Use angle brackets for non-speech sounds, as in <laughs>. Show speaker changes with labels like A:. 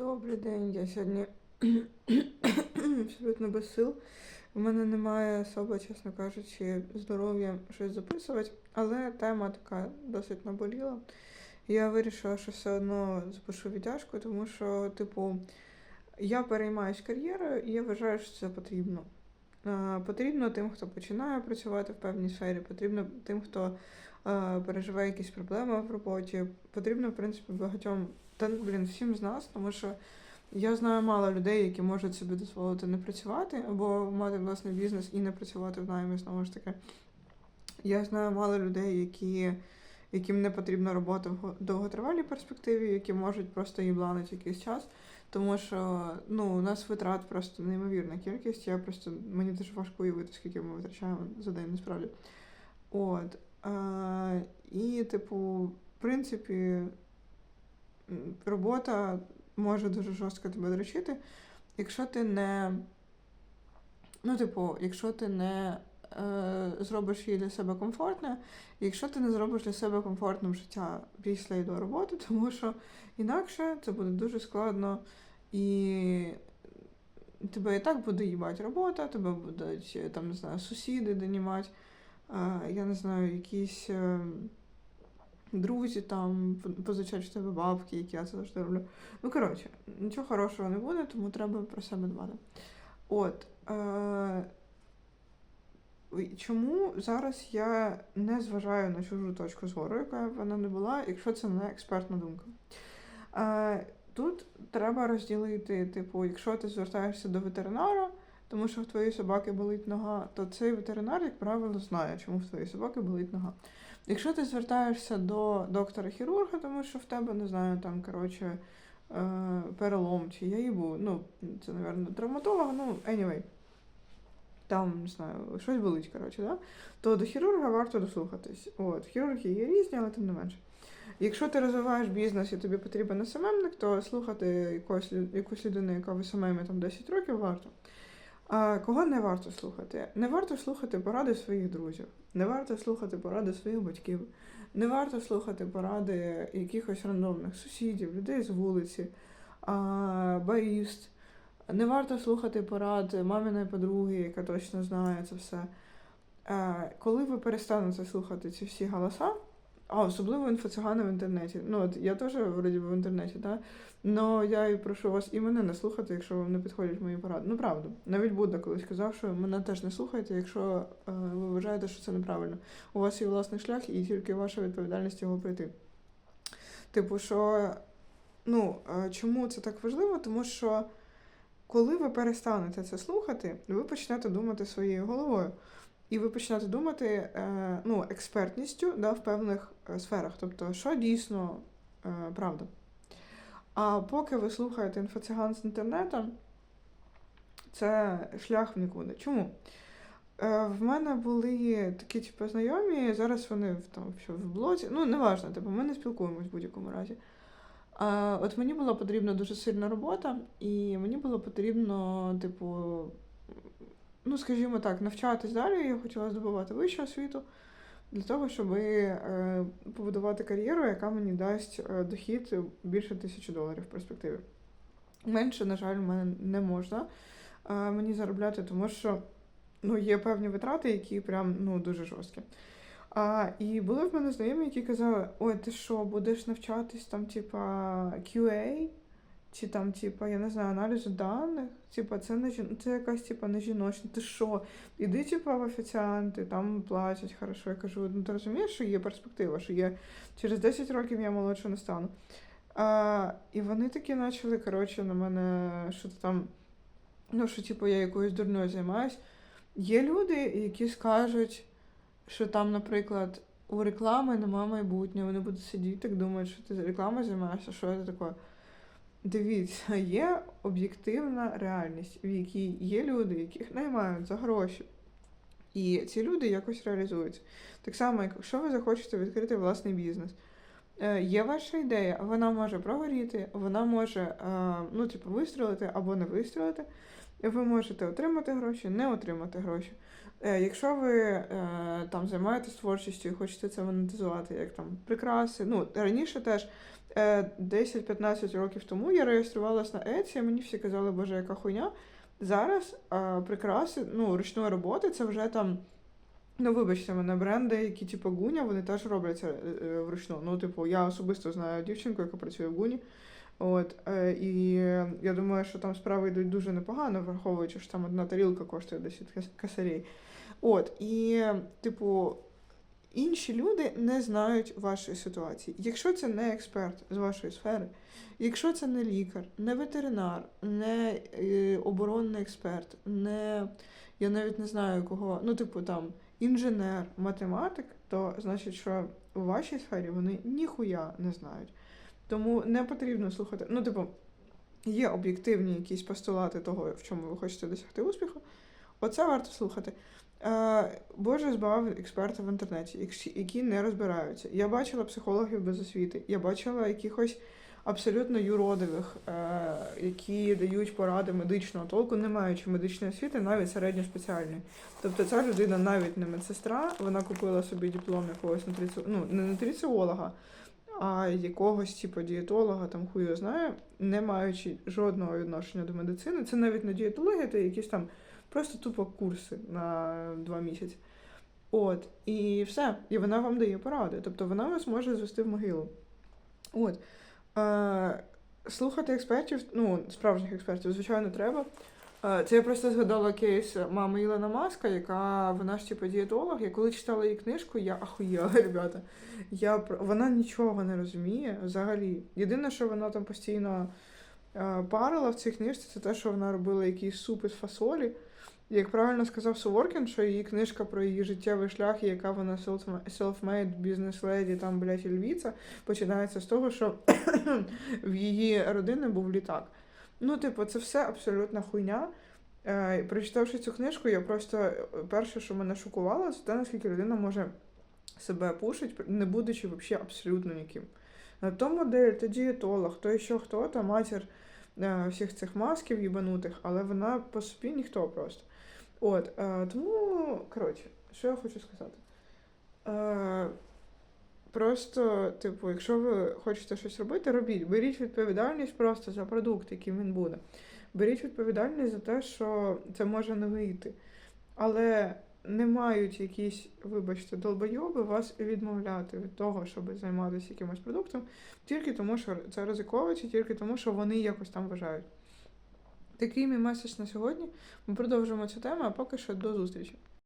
A: Добрий день, я сьогодні <coughs> абсолютно без сил. У мене немає особи, чесно кажучи, здоров'я щось записувати, але тема така досить наболіла. Я вирішила, що все одно запишу відтяжку, тому що, типу, я переймаюсь кар'єрою і я вважаю, що це потрібно. Потрібно тим, хто починає працювати в певній сфері, потрібно тим, хто переживає якісь проблеми в роботі. Потрібно, в принципі, багатьом та блін, всім з нас, тому що я знаю мало людей, які можуть собі дозволити не працювати або мати власний бізнес і не працювати в наймі, знову ж таки. Я знаю мало людей, які, яким не потрібна робота в довготривалій перспективі, які можуть просто їбланити якийсь час. Тому що ну, у нас витрат просто неймовірна кількість. Я просто мені дуже важко уявити, скільки ми витрачаємо за день насправді. От. Е, і, типу, в принципі, робота може дуже жорстко тебе дрочити, якщо ти не. Ну, типу, якщо ти не е, зробиш її для себе комфортне, якщо ти не зробиш для себе комфортним життя після і до роботи, <laughs> тому що інакше це буде дуже складно і тебе і так буде їбати робота, тебе будуть там, не знаю, сусіди донімати, е, я не знаю, якісь. Друзі там позичають в тебе бабки, які я це завжди роблю. Ну, коротше, нічого хорошого не буде, тому треба про себе дбати. От. Е- чому зараз я не зважаю на чужу точку зору, яка б вона не була, якщо це не експертна думка? Е- тут треба розділити, типу, якщо ти звертаєшся до ветеринара, тому що в твоїй собаки болить нога, то цей ветеринар, як правило, знає, чому в твоїй собаки болить нога. Якщо ти звертаєшся до доктора-хірурга, тому що в тебе, не знаю, там, коротше, е, перелом, чи я їбу, ну, це, мабуть, травматолог, ну, anyway, там, не знаю, щось болить, коротше, да? то до хірурга варто дослухатись. От, хірурги є різні, але тим не менше. Якщо ти розвиваєш бізнес і тобі потрібен СММник, то слухати якусь, якусь людину, яка в СММі там 10 років, варто. Кого не варто слухати? Не варто слухати поради своїх друзів, не варто слухати поради своїх батьків, не варто слухати поради якихось рандомних сусідів, людей з вулиці, баріст. Не варто слухати порад маминої подруги, яка точно знає це все. Е, коли ви перестанете слухати ці всі голоса, а особливо інфоцигани в інтернеті. Ну, от я теж вроді в інтернеті, так? Но я і прошу вас і мене не слухати, якщо вам не підходять мої поради. Ну, правда. Навіть Будда колись казав, що мене теж не слухайте, якщо е, ви вважаєте, що це неправильно. У вас є власний шлях, і тільки ваша відповідальність його пройти. Типу, що ну, е, чому це так важливо? Тому що коли ви перестанете це слухати, ви почнете думати своєю головою. І ви почнете думати е, ну, експертністю да, в певних е, сферах. Тобто, що дійсно е, правда. А поки ви слухаєте інфоциган з інтернету, це шлях в нікуди. Чому? В мене були такі типу, знайомі, зараз вони там, що, в блозі. Ну, неважно, типу, ми не спілкуємось в будь-якому разі. А, от мені була потрібна дуже сильна робота, і мені було потрібно, типу, ну, скажімо так, навчатись далі. Я хотіла здобувати вищу освіту для того, щоб е, побудувати кар'єру, яка мені дасть е, дохід більше тисячі доларів в перспективі. Менше, на жаль, в мене не можна е, мені заробляти, тому що ну, є певні витрати, які прям ну, дуже жорсткі. А, і були в мене знайомі, які казали: ой, ти що, будеш навчатись там, типа, QA, чи там, типа, я не знаю, аналізу даних, типа, це не жін... це якась типа не жіночна. Ти що? Іди, типа, в офіціанти, там платять хорошо. Я кажу, ну ти розумієш, що є перспектива, що є через 10 років я молодше не стану. А, і вони такі почали, коротше, на мене що там, ну, що, типу, я якоюсь дурною займаюсь. Є люди, які скажуть, що там, наприклад, у реклами нема майбутнього, вони будуть сидіти, так думають, що ти рекламою займаєшся, що це таке. Дивіться, є об'єктивна реальність, в якій є люди, яких наймають за гроші. І ці люди якось реалізуються. Так само, як якщо ви захочете відкрити власний бізнес, е, є ваша ідея, вона може прогоріти, вона може е, ну, типу, вистрілити або не вистрілити. Ви можете отримати гроші, не отримати гроші. Е, Якщо ви е, там займаєтесь творчістю і хочете це монетизувати, як там прикраси. Ну, раніше теж е, 10-15 років тому я реєструвалась на Etsy, і мені всі казали, боже, яка хуйня. Зараз е, прикраси, ну, ручної роботи, це вже там. Ну, вибачте мене, бренди, які типу Гуня, вони теж роблять це е, е, вручну. Ну, типу, я особисто знаю дівчинку, яка працює в Гуні. От, е, і я думаю, що там справи йдуть дуже непогано, враховуючи, що там одна тарілка коштує 10 кос- косарей. От, і, типу, інші люди не знають вашої ситуації. Якщо це не експерт з вашої сфери, якщо це не лікар, не ветеринар, не е, оборонний експерт, не я навіть не знаю кого, ну, типу, там, інженер, математик, то значить, що у вашій сфері вони ніхуя не знають. Тому не потрібно слухати. Ну, типу, є об'єктивні якісь постулати того, в чому ви хочете досягти успіху. Оце варто слухати. Е, Боже збав експертів в інтернеті, які не розбираються. Я бачила психологів без освіти, я бачила якихось абсолютно юродивих, е, які дають поради медичного толку, не маючи медичної освіти, навіть середньоспеціальної. Тобто ця людина навіть не медсестра, вона купила собі диплом якогось нутриці... ну, не нутриціолога, а якогось типу дієтолога, там його знає, не маючи жодного відношення до медицини. Це навіть не дієтологія, це якісь там просто тупо курси на два місяці. От, і все. І вона вам дає поради. Тобто вона вас може звести в могилу. От. Е, слухати експертів, ну, справжніх експертів, звичайно, треба. Е, Це я просто згадала кейс мами Ілона Маска, яка вона ж типу дієтолог. Я коли читала її книжку, я ахуєла, <laughs> ребята. Я, вона нічого не розуміє взагалі. Єдине, що вона там постійно парила в цій книжці, це те, що вона робила якийсь суп із фасолі. Як правильно сказав Суворкін, що її книжка про її життєвий шлях, і яка вона self- self-made бізнес-леді, там, блядь, і львіця, починається з того, що <clears throat> в її родини був літак. Ну, типу, це все абсолютна хуйня. Е, прочитавши цю книжку, я просто е, перше, що мене шокувало, це те, наскільки людина може себе пушить, не будучи взагалі абсолютно ніким. На то модель, то дієтолог, то ще хто, то матір е, всіх цих масків їбанутих, але вона по собі ніхто просто. От, е, тому, коротше, що я хочу сказати. Е, Просто, типу, якщо ви хочете щось робити, робіть. Беріть відповідальність просто за продукт, яким він буде. Беріть відповідальність за те, що це може не вийти. Але не мають якісь, вибачте, долбойоби вас відмовляти від того, щоб займатися якимось продуктом, тільки тому, що це ризиково, чи тільки тому, що вони якось там вважають. Такий мій меседж на сьогодні. Ми продовжуємо цю тему, а поки що до зустрічі.